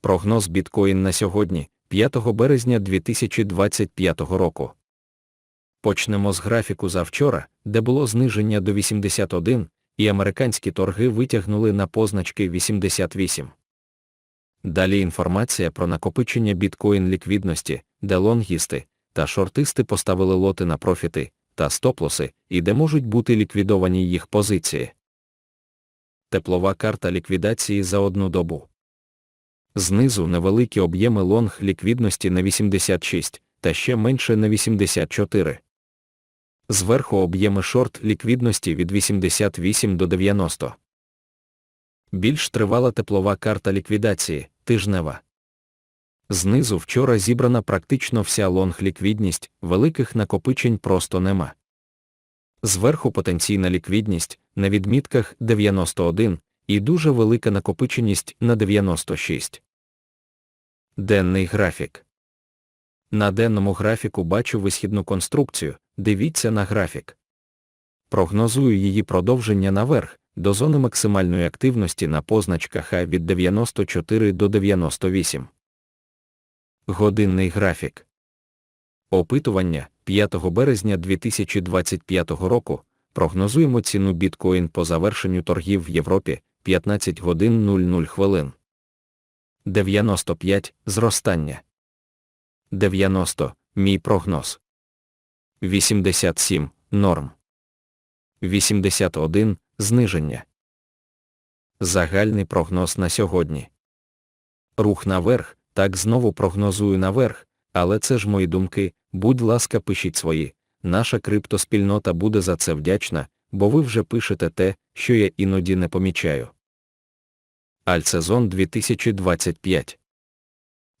Прогноз біткоін на сьогодні, 5 березня 2025 року. Почнемо з графіку за вчора, де було зниження до 81, і американські торги витягнули на позначки 88. Далі інформація про накопичення біткоін ліквідності, де лонгісти та шортисти поставили лоти на профіти та стоплоси, і де можуть бути ліквідовані їх позиції. Теплова карта ліквідації за одну добу. Знизу невеликі об'єми лонг ліквідності на 86, та ще менше на 84. Зверху об'єми шорт ліквідності від 88 до 90. Більш тривала теплова карта ліквідації, тижнева. Знизу вчора зібрана практично вся лонг ліквідність, великих накопичень просто нема. Зверху потенційна ліквідність на відмітках 91 і дуже велика накопиченість на 96. Денний графік. На денному графіку бачу висхідну конструкцію, дивіться на графік. Прогнозую її продовження наверх, до зони максимальної активності на позначках А від 94 до 98. Годинний графік. Опитування 5 березня 2025 року. Прогнозуємо ціну біткоін по завершенню торгів в Європі 15 годин 00 хвилин. 95 зростання. 90 мій прогноз. 87 норм. 81 зниження. Загальний прогноз на сьогодні. Рух наверх, так знову прогнозую наверх, але це ж мої думки, будь ласка, пишіть свої. Наша криптоспільнота буде за це вдячна, бо ви вже пишете те, що я іноді не помічаю. Альтсезон 2025.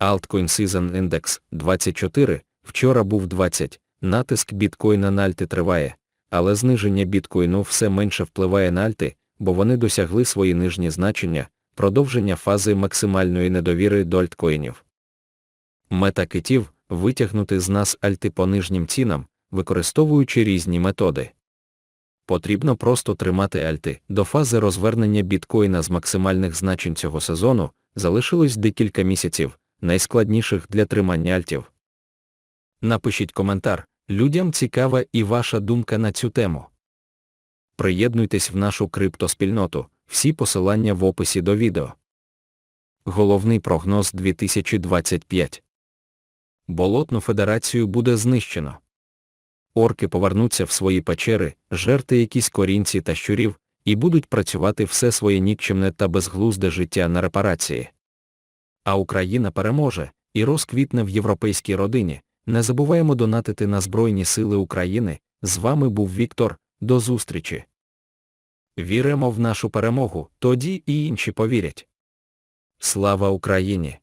Altcoin Season Index 24, вчора був 20, натиск біткоїна на альти триває, але зниження біткоїну все менше впливає на альти, бо вони досягли свої нижні значення, продовження фази максимальної недовіри до альткоїнів. Мета китів витягнути з нас альти по нижнім цінам, використовуючи різні методи. Потрібно просто тримати альти. До фази розвернення біткоїна з максимальних значень цього сезону залишилось декілька місяців, найскладніших для тримання альтів. Напишіть коментар, людям цікава і ваша думка на цю тему. Приєднуйтесь в нашу криптоспільноту, всі посилання в описі до відео. Головний прогноз 2025 Болотну федерацію буде знищено. Орки повернуться в свої печери, жерти якісь корінці та щурів, і будуть працювати все своє нікчемне та безглузде життя на репарації. А Україна переможе і розквітне в європейській родині. Не забуваємо донатити на Збройні Сили України. З вами був Віктор. До зустрічі. Віримо в нашу перемогу, тоді і інші повірять. Слава Україні!